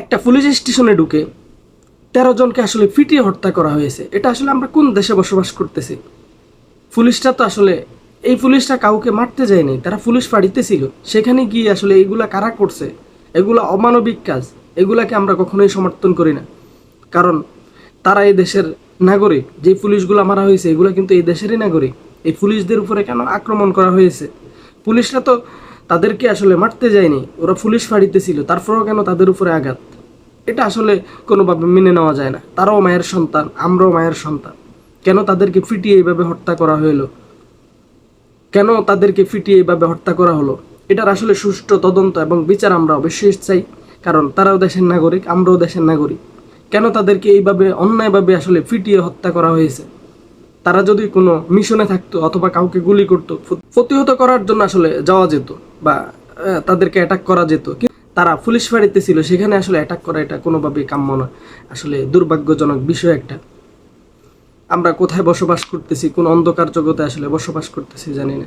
একটা পুলিশ স্টেশনে ঢুকে তেরো জনকে আসলে ফিটিয়ে হত্যা করা হয়েছে। এটা আসলে আমরা কোন দেশে বসবাস করতেছি? পুলিশটা তো আসলে, এই পুলিশটা কাউকে মারতে যায়নি, তারা পুলিশ ফাড়িতে ছিল। সেখানে গিয়ে আসলে এইগুলা কারা করছে? এগুলা অমানবিক কাজ। এগুলাকে আমরা কখনোই সমর্থন করি না। কারণ তারা এই দেশের নাগরিক। যে পুলিশগুলো মারা হয়েছে, এগুলো কিন্তু এই দেশেরই নাগরিক। এই পুলিশদের উপরে কেন আক্রমণ করা হয়েছে? পুলিশরা তো তাদেরকে আসলে মারতে যায়নি। ওরা পুলিশ ফাড়িতে ছিল, তারপরেও কেন তাদের উপরে আঘাত? এটা আসলে কোনোভাবে মেনে নেওয়া যায় না। তারাও মায়ের সন্তান, আমরাও মায়ের সন্তান। কেন তাদেরকে ফিটিয়ে এইভাবে হত্যা করা হলো কেন তাদেরকে ফিটিয়ে এইভাবে হত্যা করা হলো? এটার আসলে সুষ্ঠু তদন্ত এবং বিচার আমরা অবশ্যই চাই, কারণ তারাও দেশের নাগরিক, আমরাও দেশের নাগরিক। কেন তাদেরকে এইভাবে অন্যায়ভাবে আসলে ফিটিয়ে হত্যা করা হয়েছে? তারা যদি কোনো মিশনে থাকতো অথবা কাউকে গুলি করতো প্রতিহত করার জন্য আসলে যাওয়া যেত। বা তাদেরকে অ্যাটাক করা যেত। তারা পুলিশ ফাঁড়িতে ছিল, সেখানে আসলে অ্যাটাক করা এটা কোনোভাবেই কাম্য না আসলে দুর্ভাগ্যজনক বিষয় একটা। আমরা কোথায় বসবাস করতেছি, কোন অন্ধকার জগতে আসলে বসবাস করতেছি জানি না।